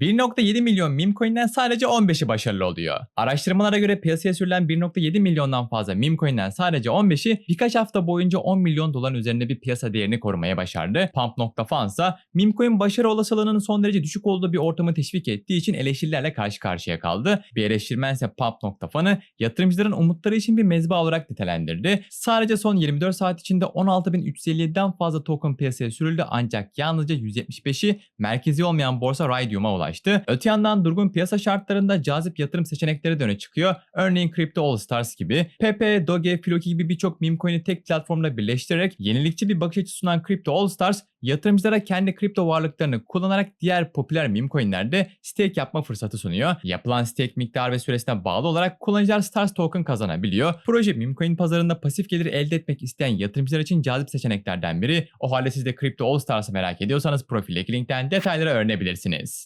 1.7 milyon meme coin'den sadece 15'i başarılı oluyor. Araştırmalara göre piyasaya sürülen 1.7 milyondan fazla meme coin'den sadece 15'i birkaç hafta boyunca 10 milyon doların üzerinde bir piyasa değerini korumaya başardı. Pump.fan ise meme coin başarı olasılığının son derece düşük olduğu bir ortamı teşvik ettiği için eleştirilerle karşı karşıya kaldı. Bir eleştirmen ise Pump.fan'ı yatırımcıların umutları için bir mezba olarak nitelendirdi. Sadece son 24 saat içinde 16.357'den fazla token piyasaya sürüldü ancak yalnızca 175'i merkezi olmayan borsa Raydium'a ulaştı. Öte yandan durgun piyasa şartlarında cazip yatırım seçenekleri de öne çıkıyor. Örneğin Crypto All Stars gibi. Pepe, Doge, Floki gibi birçok meme coin'i tek platformda birleştirerek yenilikçi bir bakış açısı sunan Crypto All Stars yatırımcılara kendi kripto varlıklarını kullanarak diğer popüler meme coinlerde stake yapma fırsatı sunuyor. Yapılan stake miktarı ve süresine bağlı olarak kullanıcılar Stars token kazanabiliyor. Proje meme coin pazarında pasif gelir elde etmek isteyen yatırımcılar için cazip seçeneklerden biri. O halde siz de Crypto All Stars'ı merak ediyorsanız profildeki linkten detayları öğrenebilirsiniz.